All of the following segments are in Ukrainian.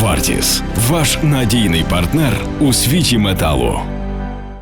Вартіс ваш надійний партнер у світі металу.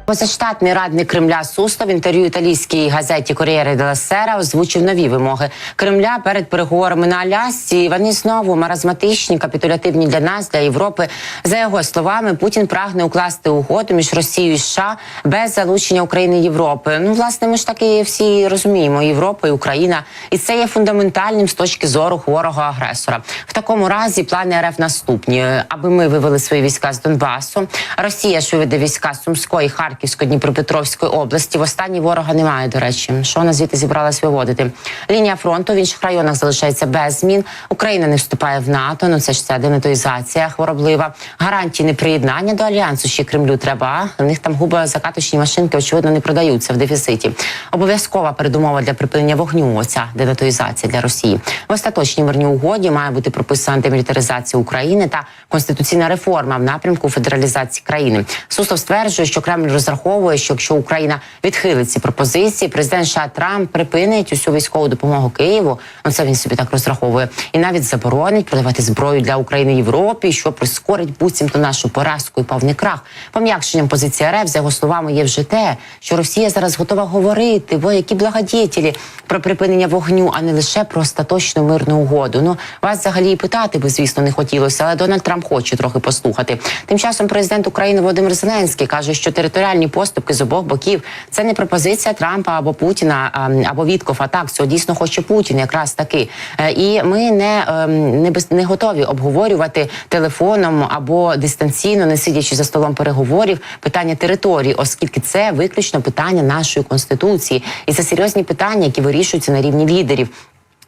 Позаштатний радник Кремля Суста в інтерв'ю італійській газеті Корієре де Сера озвучив нові вимоги Кремля перед переговорами на Алясці. Вони знову маразматичні, капітулятивні для нас, для Європи. За його словами, Путін прагне укласти угоду між Росією і США без залучення України і Європи. Ну, власне, ми ж таки всі розуміємо: Європа і Україна, і це є фундаментальним з точки зору хворого агресора. В такому разі плани РФ наступні, аби ми вивели свої війська з Донбасу. Росія ж виведе війська Сумської, Харківської, Дніпропетровської області. В останній ворога немає. До речі, що вона звідти зібралась виводити. Лінія фронту в інших районах залишається без змін. Україна не вступає в НАТО. Ну це ж ця денатоїзація хвороблива. Гарантії неприєднання до альянсу ще Кремлю треба. У них там губозакаточні машинки очевидно не продаються в дефіциті. Обов'язкова передумова для припинення вогню. Оця денатоїзація для Росії. В остаточній мирній угоді має бути прописана демілітаризація України та конституційна реформа в напрямку федералізації країни. Сусов стверджує, що Кремль розраховує, що якщо Україна відхилить ці пропозиції, президент США Трамп припинить усю військову допомогу Києву. Ну це він собі так розраховує, і навіть заборонить продавати зброю для України Європі, що прискорить буцімто нашу поразку і повний крах. Пом'якшенням позиції РФ, за його словами, є вже те, що Росія зараз готова говорити, бо які благодетелі про припинення вогню, а не лише про остаточну мирну угоду. Ну вас взагалі питати би, звісно, не хотілося, але Дональд Трамп хоче трохи послухати. Тим часом президент України Володимир Зеленський каже, що територіальні поступки з обох боків це не пропозиція Трампа або Путіна а, або Віткофа. Так цього дійсно хоче Путін, якраз таки. Е, І ми не, ем, не, без- не готові обговорювати телефоном або дистанційно, не сидячи за столом переговорів, питання території, оскільки це виключно питання нашої конституції, і це серйозні питання, які вирішуються на рівні лідерів.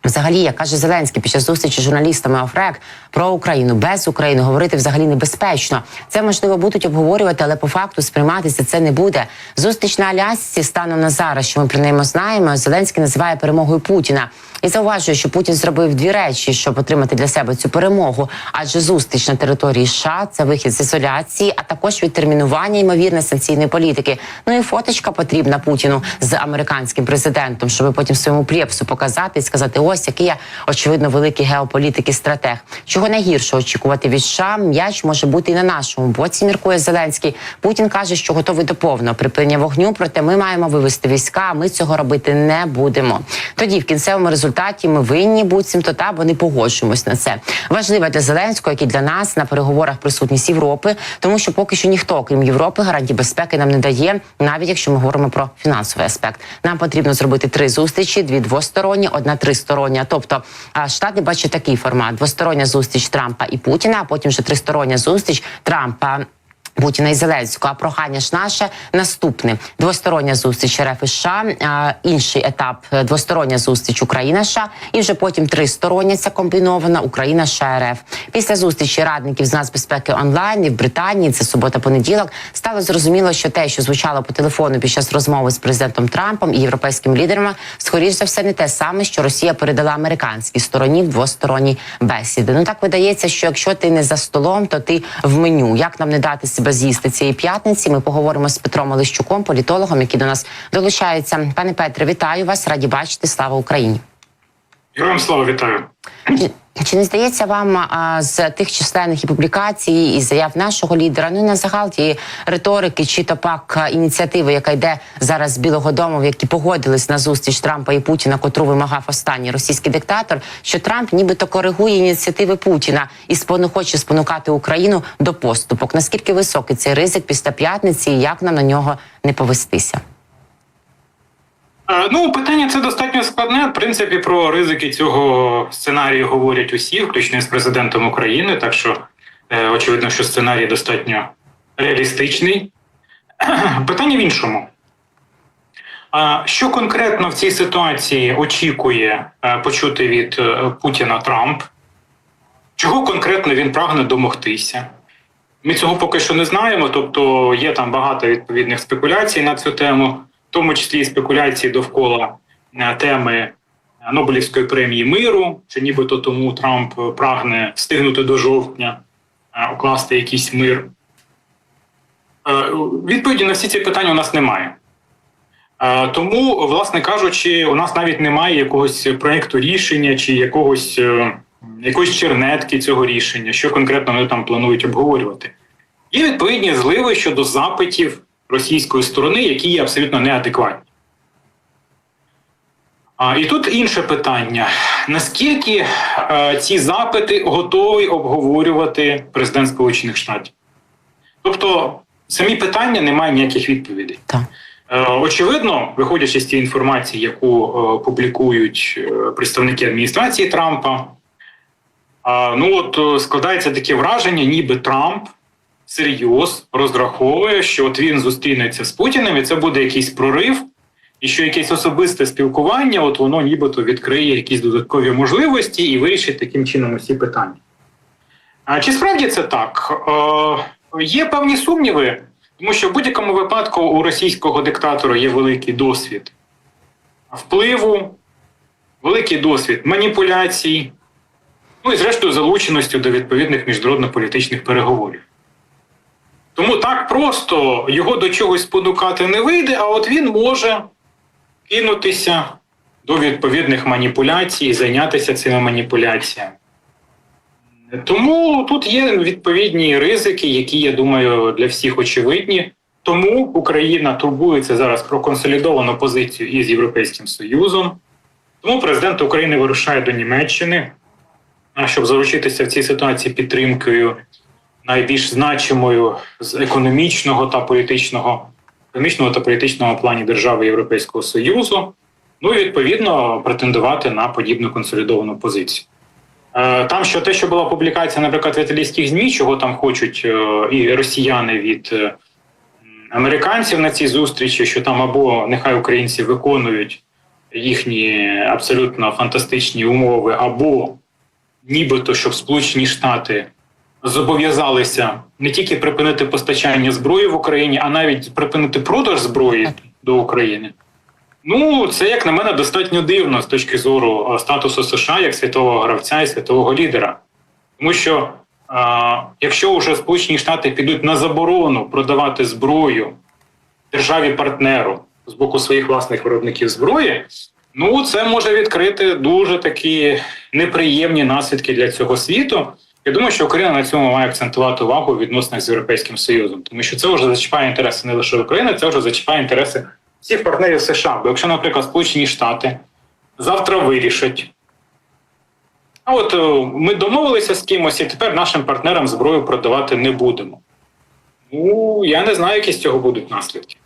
Взагалі, як каже Зеленський під час зустрічі з журналістами ОФРЕК про Україну без України говорити взагалі небезпечно. Це можливо будуть обговорювати, але по факту сприйматися це не буде. Зустріч на Алясці станом на зараз, що ми про неї знаємо. Зеленський називає перемогою Путіна і зауважує, що Путін зробив дві речі, щоб отримати для себе цю перемогу. Адже зустріч на території США це вихід з ізоляції, а також відтермінування ймовірне санкційної політики. Ну і фоточка потрібна Путіну з американським президентом, щоб потім своєму плєпсу показати і сказати: ось який я очевидно великий геополітик і стратег. Чого найгірше очікувати від США, м'яч може бути і на нашому боці. Міркує Зеленський. Путін каже, що готовий до повного припинення вогню. Проте ми маємо вивести війська. Ми цього робити не будемо. Тоді в кінцевому результаті ми винні буцімто та бо не погоджуємось на це. Важливо для Зеленського, як і для нас на переговорах присутність Європи, тому що поки що ніхто, крім Європи, гарантій безпеки нам не дає, навіть якщо ми говоримо про фінансовий аспект. Нам потрібно зробити три зустрічі: дві двосторонні, одна тристороння. Тобто а, штати бачать такий формат: двостороння зустріч Трампа і Путіна, а потім вже тристороння зустріч Трампа. Путіна і Зеленського. А прохання ж наше наступне двостороння зустріч РФ і США, інший етап е, двостороння зустріч Україна США і вже потім тристороння ця комбінована Україна США РФ. Після зустрічі радників з нацбезпеки онлайн і в Британії. Це субота-понеділок. Стало зрозуміло, що те, що звучало по телефону під час розмови з президентом Трампом і європейськими лідерами, скоріш за все не те саме, що Росія передала американській стороні в двосторонній бесіди. Ну так видається, що якщо ти не за столом, то ти в меню. Як нам не дати себе з'їсти цієї п'ятниці? Ми поговоримо з Петром Олещуком, політологом, який до нас долучається. Пане Петре, вітаю вас! Раді бачити. Слава Україні! Героям слава вітаю. Чи- не здається вам а, з тих численних і публікацій і заяв нашого лідера, ну і на загал тієї риторики, чи то пак ініціативи, яка йде зараз з Білого Дому, які погодились на зустріч Трампа і Путіна, котру вимагав останній російський диктатор, що Трамп нібито коригує ініціативи Путіна і спону хоче спонукати Україну до поступок. Наскільки високий цей ризик після п'ятниці, і як нам на нього не повестися? Е, Ну, питання це достатньо складне. В принципі, про ризики цього сценарію говорять усі, включно з президентом України. Так що е, очевидно, що сценарій достатньо реалістичний. Питання в іншому. Що конкретно в цій ситуації очікує е, почути від Путіна Трамп? Чого конкретно він прагне домогтися? Ми цього поки що не знаємо, тобто є там багато відповідних спекуляцій на цю тему, в тому числі і спекуляції довкола е, теми е, Нобелівської премії миру, чи нібито тому Трамп прагне встигнути до жовтня е, укласти якийсь мир. Відповіді на всі ці питання у нас немає. Тому, власне кажучи, у нас навіть немає якогось проєкту рішення чи якогось якоїсь чернетки цього рішення, що конкретно вони там планують обговорювати. Є відповідні зливи щодо запитів російської сторони, які є абсолютно неадекватні. А, і тут інше питання: наскільки е, ці запити готовий обговорювати президент Сполучених Штатів? Тобто, самі питання не мають ніяких відповідей. Так. Е, Очевидно, виходячи з тієї інформації, яку е, публікують е, представники адміністрації Трампа, а, ну от е, складається таке враження, ніби Трамп серйоз розраховує, що от він зустрінеться з Путіним, і це буде якийсь прорив, і що якесь особисте спілкування, от воно нібито відкриє якісь додаткові можливості і вирішить таким чином усі питання. А чи справді це так? Е, є певні сумніви, тому що в будь-якому випадку у російського диктатора є великий досвід впливу, великий досвід маніпуляцій, ну і зрештою залученості до відповідних міжнародно-політичних переговорів. Тому так просто його до чогось спонукати не вийде, а от він може кинутися до відповідних маніпуляцій і зайнятися цими маніпуляціями. Тому тут є відповідні ризики, які, я думаю, для всіх очевидні. Тому Україна турбується зараз про консолідовану позицію із Європейським Союзом. Тому президент України вирушає до Німеччини, щоб заручитися в цій ситуації підтримкою найбільш значимою з економічного та політичного, економічного та політичного плані держави Європейського Союзу. Ну і відповідно претендувати на подібну консолідовану позицію. Е, Там що те, що була публікація, наприклад, в італійських ЗМІ, чого там хочуть е, і росіяни від е, американців на цій зустрічі, що там або нехай українці виконують їхні абсолютно фантастичні умови, або нібито щоб Сполучені Штати зобов'язалися не тільки припинити постачання зброї в Україні, а навіть припинити продаж зброї до України. Ну, це, як на мене, достатньо дивно з точки зору е, статусу США як світового гравця і світового лідера. Тому що е, якщо вже Сполучені Штати підуть на заборону продавати зброю державі-партнеру з боку своїх власних виробників зброї, ну це може відкрити дуже такі неприємні наслідки для цього світу. Я думаю, що Україна на цьому має акцентувати увагу у відносинах з Європейським Союзом, тому що це вже зачіпає інтереси не лише України, це вже зачіпає інтереси всіх партнерів США. Бо якщо, наприклад, Сполучені Штати завтра вирішать, а от е, ми домовилися з кимось, і тепер нашим партнерам зброю продавати не будемо. Ну, я не знаю, які з цього будуть наслідки.